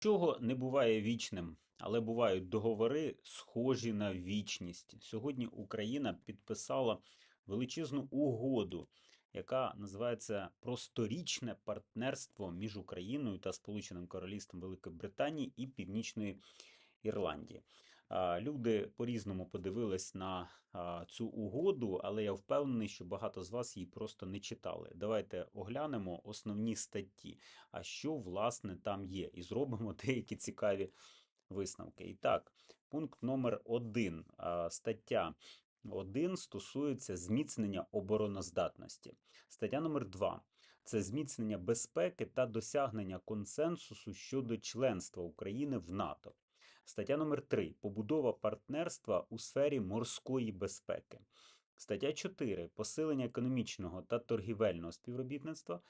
Чого не буває вічним, але бувають договори, схожі на вічність. Сьогодні Україна підписала величезну угоду, яка називається Просторічне партнерство між Україною та Сполученим Королівством Великої Британії і Північної Ірландії. Люди по-різному подивились на цю угоду, але я впевнений, що багато з вас її просто не читали. Давайте оглянемо основні статті, а що власне там є, і зробимо деякі цікаві висновки. І так, пункт номер один, стаття 1 стосується зміцнення обороноздатності. Стаття номер 2 це зміцнення безпеки та досягнення консенсусу щодо членства України в НАТО. Стаття номер 3 побудова партнерства у сфері морської безпеки. Стаття 4 посилення економічного та торгівельного співробітництва.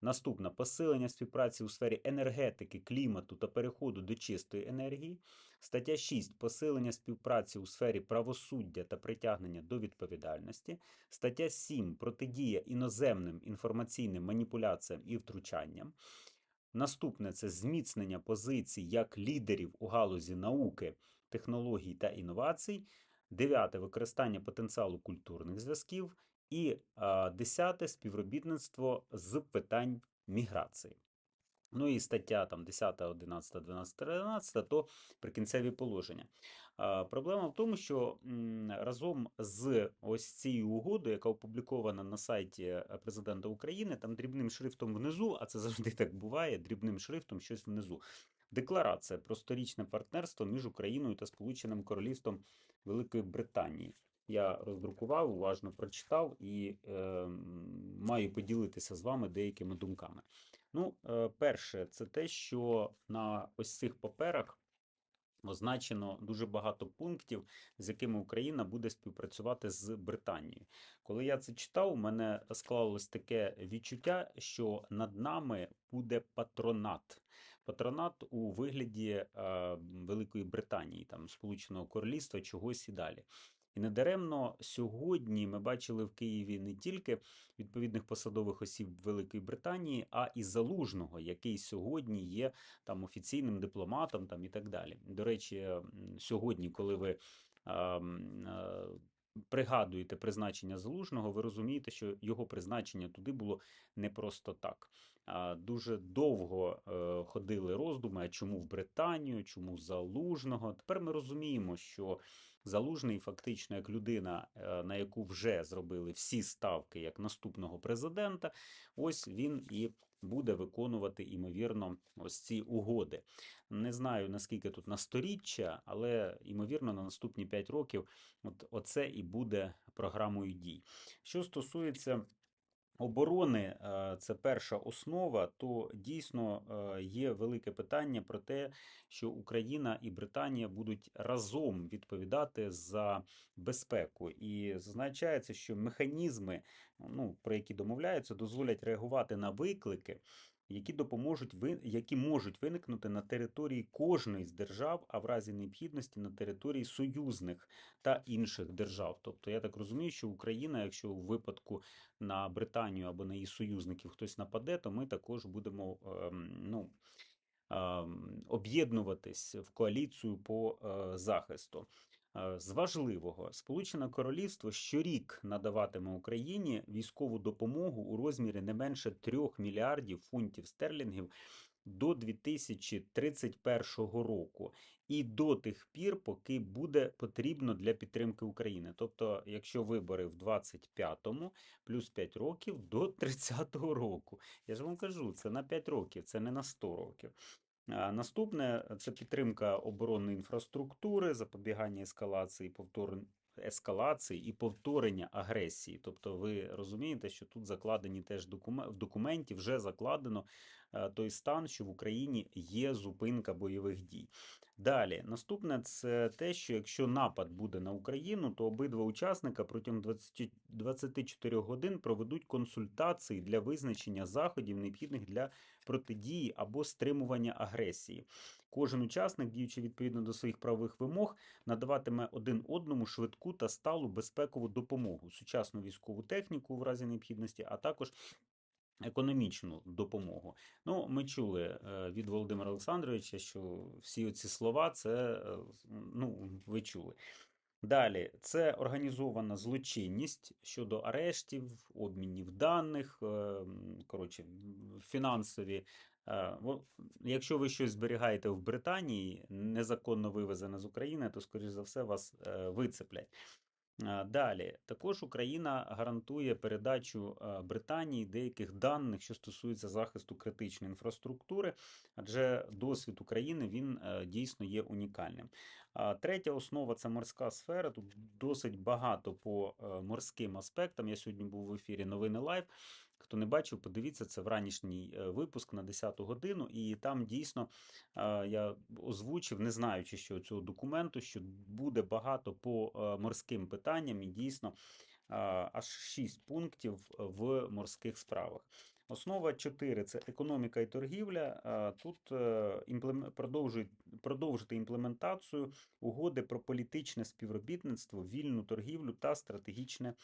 Наступна посилення співпраці у сфері енергетики, клімату та переходу до чистої енергії. Стаття 6 посилення співпраці у сфері правосуддя та притягнення до відповідальності. Стаття 7 протидія іноземним інформаційним маніпуляціям і втручанням. Наступне це зміцнення позицій як лідерів у галузі науки, технологій та інновацій. Дев'яте використання потенціалу культурних зв'язків. І десяте співробітництво з питань міграції. Ну і стаття там 10, 11, 12, 13, то прикінцеві положення. Проблема в тому, що разом з ось цією угодою, яка опублікована на сайті президента України, там дрібним шрифтом внизу, а це завжди так буває, дрібним шрифтом щось внизу. Декларація про сторічне партнерство між Україною та Сполученим Королівством Великої Британії. Я роздрукував, уважно прочитав і е, маю поділитися з вами деякими думками. Ну, е, перше, це те, що на ось цих паперах означено дуже багато пунктів, з якими Україна буде співпрацювати з Британією. Коли я це читав, у мене склалось таке відчуття, що над нами буде патронат. Патронат у вигляді е, Великої Британії, там Сполученого Королівства, чогось і далі. І недаремно сьогодні ми бачили в Києві не тільки відповідних посадових осіб Великої Британії, а і залужного, який сьогодні є там офіційним дипломатом, там і так далі. До речі, сьогодні, коли ви. Пригадуєте призначення залужного, ви розумієте, що його призначення туди було не просто так. Дуже довго е, ходили роздуми, а чому в Британію, чому залужного. Тепер ми розуміємо, що Залужний, фактично, як людина, е, на яку вже зробили всі ставки як наступного президента, ось він і буде виконувати, ймовірно, ось ці угоди. Не знаю, наскільки тут на сторіччя, але ймовірно, на наступні 5 років от оце і буде програмою дій. Що стосується оборони е, це перша основа, то дійсно е, є велике питання про те, що Україна і Британія будуть разом відповідати за безпеку, і зазначається, що механізми, ну про які домовляються, дозволять реагувати на виклики які допоможуть які можуть виникнути на території кожної з держав, а в разі необхідності на території союзних та інших держав. Тобто я так розумію, що Україна, якщо у випадку на Британію або на її союзників хтось нападе, то ми також будемо ем, ну. Ем, об'єднуватись в коаліцію по е, захисту. Е, з важливого, Сполучене Королівство щорік надаватиме Україні військову допомогу у розмірі не менше 3 мільярдів фунтів стерлінгів до 2031 року, і до тих пір, поки буде потрібно для підтримки України. Тобто, якщо вибори в 25-му, плюс 5 років до 30-го року. Я ж вам кажу, це на 5 років, це не на 100 років. Наступне це підтримка оборонної інфраструктури, запобігання ескалації, повтор... ескалації і повторення агресії. Тобто, ви розумієте, що тут закладені теж докум... в документі вже закладено той стан, що в Україні є зупинка бойових дій. Далі, наступне це те, що якщо напад буде на Україну, то обидва учасника протягом 20, 24 годин проведуть консультації для визначення заходів, необхідних для протидії або стримування агресії. Кожен учасник, діючи відповідно до своїх правових вимог, надаватиме один одному швидку та сталу безпекову допомогу, сучасну військову техніку в разі необхідності, а також економічну допомогу. Ну, ми чули е, від Володимира Олександровича, що всі ці слова це е, ну, ви чули. Далі, це організована злочинність щодо арештів, обмінів даних, е, коротше, фінансові. Якщо ви щось зберігаєте в Британії, незаконно вивезене з України, то, скоріш за все, вас вицеплять. Е, Далі, також Україна гарантує передачу е, Британії деяких даних, що стосуються захисту критичної інфраструктури, адже досвід України він е, дійсно є унікальним. Третя основа це морська сфера. Тут досить багато по е, морським аспектам. Я сьогодні був в ефірі Новини Лайв. Хто не бачив, подивіться це вранішній е, випуск на 10 годину, і там дійсно е, я озвучив, не знаючи, що цього документу, що буде багато по морським питанням, і дійсно аж 6 пунктів в морських справах. Основа 4 це економіка і торгівля. Тут е, продовжити імплементацію угоди про політичне співробітництво, вільну торгівлю та стратегічне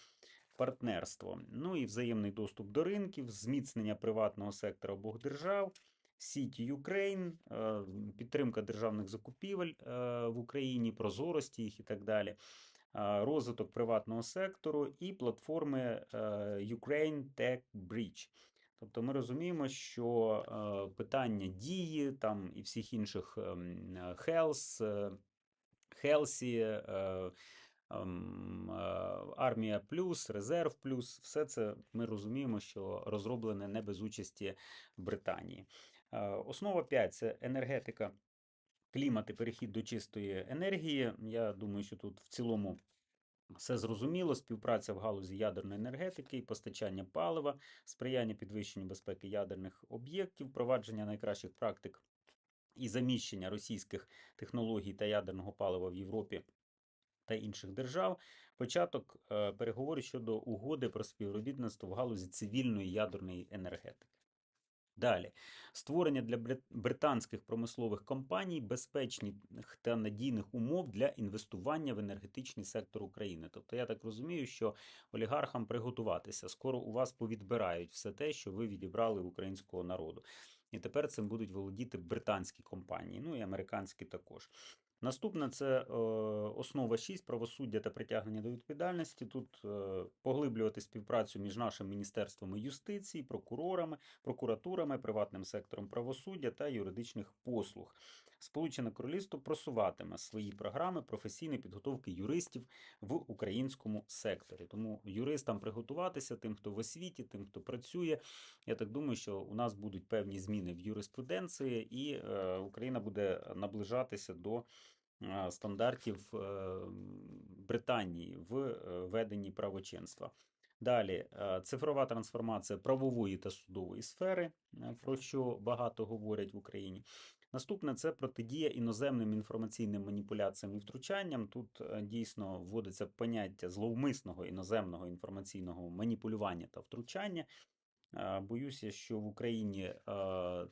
партнерство. Ну і взаємний доступ до ринків, зміцнення приватного сектора обох держав, Сіті Ukraine, е, підтримка державних закупівель е, в Україні, прозорості їх і так далі. Розвиток приватного сектору і платформи Ukraine Tech Bridge. Тобто ми розуміємо, що е, питання дії там і всіх інших е, Хелсі, Армія Плюс, Резерв Плюс, все це ми розуміємо, що розроблене не без участі Британії. Е, Основа 5 це енергетика, клімат і перехід до чистої енергії. Я думаю, що тут в цілому. Все зрозуміло, співпраця в галузі ядерної енергетики постачання палива, сприяння підвищенню безпеки ядерних об'єктів, впровадження найкращих практик і заміщення російських технологій та ядерного палива в Європі та інших держав, початок е, переговорів щодо угоди про співробітництво в галузі цивільної ядерної енергетики. Далі створення для британських промислових компаній безпечних та надійних умов для інвестування в енергетичний сектор України. Тобто, я так розумію, що олігархам приготуватися. Скоро у вас повідбирають все те, що ви відібрали українського народу. І тепер цим будуть володіти британські компанії, ну і американські також. Наступне це е, основа 6 правосуддя та притягнення до відповідальності. Тут е, поглиблювати співпрацю між нашими міністерствами юстиції, прокурорами, прокуратурами, приватним сектором правосуддя та юридичних послуг. Сполучене Королівство просуватиме свої програми професійної підготовки юристів в українському секторі. Тому юристам приготуватися, тим, хто в освіті, тим, хто працює. Я так думаю, що у нас будуть певні зміни в юриспруденції, і е, Україна буде наближатися до е, стандартів е, Британії в веденні правочинства. Далі цифрова трансформація правової та судової сфери, про що багато говорять в Україні. Наступне це протидія іноземним інформаційним маніпуляціям і втручанням. Тут е, дійсно вводиться поняття зловмисного іноземного інформаційного маніпулювання та втручання. Е, Боюся, що в Україні е,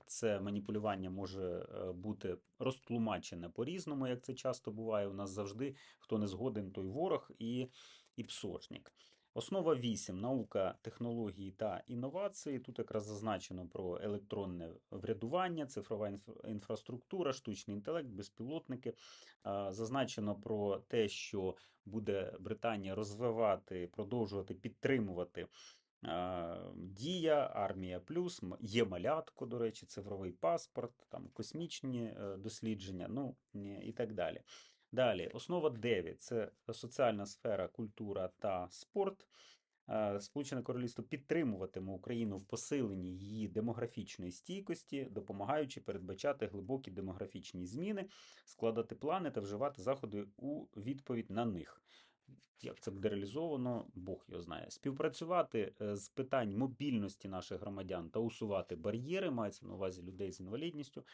це маніпулювання може бути розтлумачене по-різному, як це часто буває. У нас завжди хто не згоден, той ворог і, і псошник. Основа 8. Наука, технології та інновації. Тут якраз зазначено про електронне врядування, цифрова інф- інфраструктура, штучний інтелект, безпілотники. Зазначено про те, що буде Британія розвивати, продовжувати підтримувати Дія, Армія Плюс, є малятко, до речі, цифровий паспорт, там космічні е, дослідження, ну і так далі. Далі, основа 9 це соціальна сфера, культура та спорт. Е, Сполучене Королівство підтримуватиме Україну в посиленні її демографічної стійкості, допомагаючи передбачати глибокі демографічні зміни, складати плани та вживати заходи у відповідь на них. Як це буде реалізовано, Бог його знає. Співпрацювати е, з питань мобільності наших громадян та усувати бар'єри, мається на увазі людей з інвалідністю,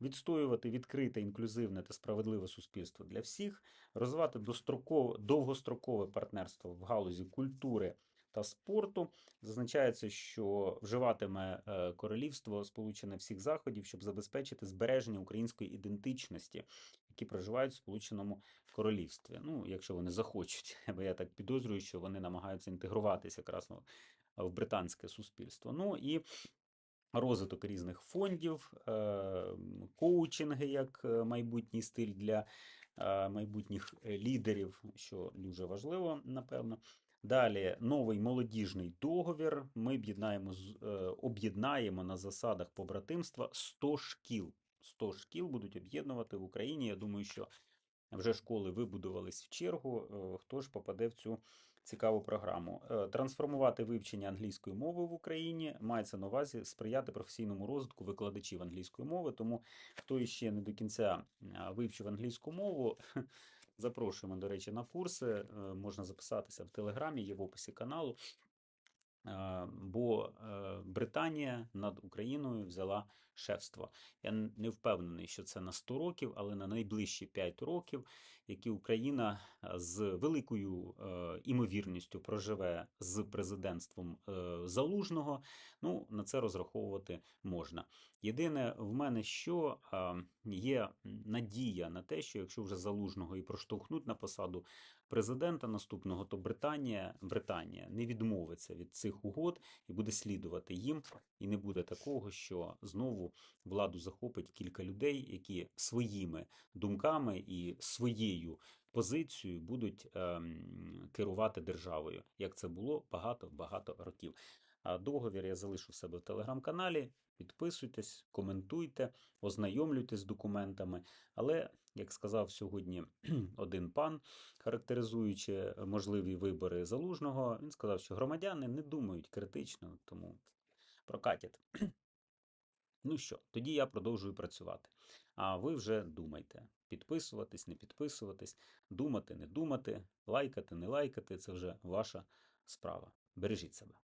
відстоювати відкрите, інклюзивне та справедливе суспільство для всіх, розвивати дострокове, довгострокове партнерство в галузі культури та спорту. Зазначається, що вживатиме е, королівство сполучене всіх заходів, щоб забезпечити збереження української ідентичності, які проживають в Сполученому Королівстві. Ну, якщо вони захочуть, бо я так підозрюю, що вони намагаються інтегруватися якраз ну, в британське суспільство. Ну і розвиток різних фондів, е, коучинги як е, майбутній стиль для е, майбутніх лідерів, що дуже важливо, напевно. Далі новий молодіжний договір. Ми об'єднаємо, об'єднаємо на засадах побратимства 100 шкіл. 100 шкіл будуть об'єднувати в Україні. Я думаю, що вже школи вибудувались в чергу. Хто ж попаде в цю цікаву програму? Е, Трансформувати вивчення англійської мови в Україні мається на увазі сприяти професійному розвитку викладачів англійської мови. Тому хто іще не до кінця вивчив англійську мову, запрошуємо, до речі, на курси. Е, Можна записатися в Телеграмі, є в описі каналу. Е, Бо е, Британія над Україною взяла шефство. Я не впевнений, що це на 100 років, але на найближчі 5 років, які Україна е, з великою імовірністю проживе з президентством Залужного, ну на це розраховувати можна. Єдине в мене, що є надія на те, що якщо вже Залужного і проштовхнуть на посаду президента наступного, то Британія, Британія не відмовиться від цих угод і буде слідувати їм. І не буде такого, що знову владу захопить кілька людей, які своїми думками і своєю позицією будуть ем, керувати державою, як це було багато-багато років. А договір я залишу в себе в телеграм-каналі. Підписуйтесь, коментуйте, ознайомлюйтесь з документами. Але, як сказав сьогодні один пан, характеризуючи можливі вибори залужного, він сказав, що громадяни не думають критично, тому прокатять. Ну що, тоді я продовжую працювати. А ви вже думайте: підписуватись, не підписуватись, думати, не думати, лайкати, не лайкати це вже ваша справа. Бережіть себе.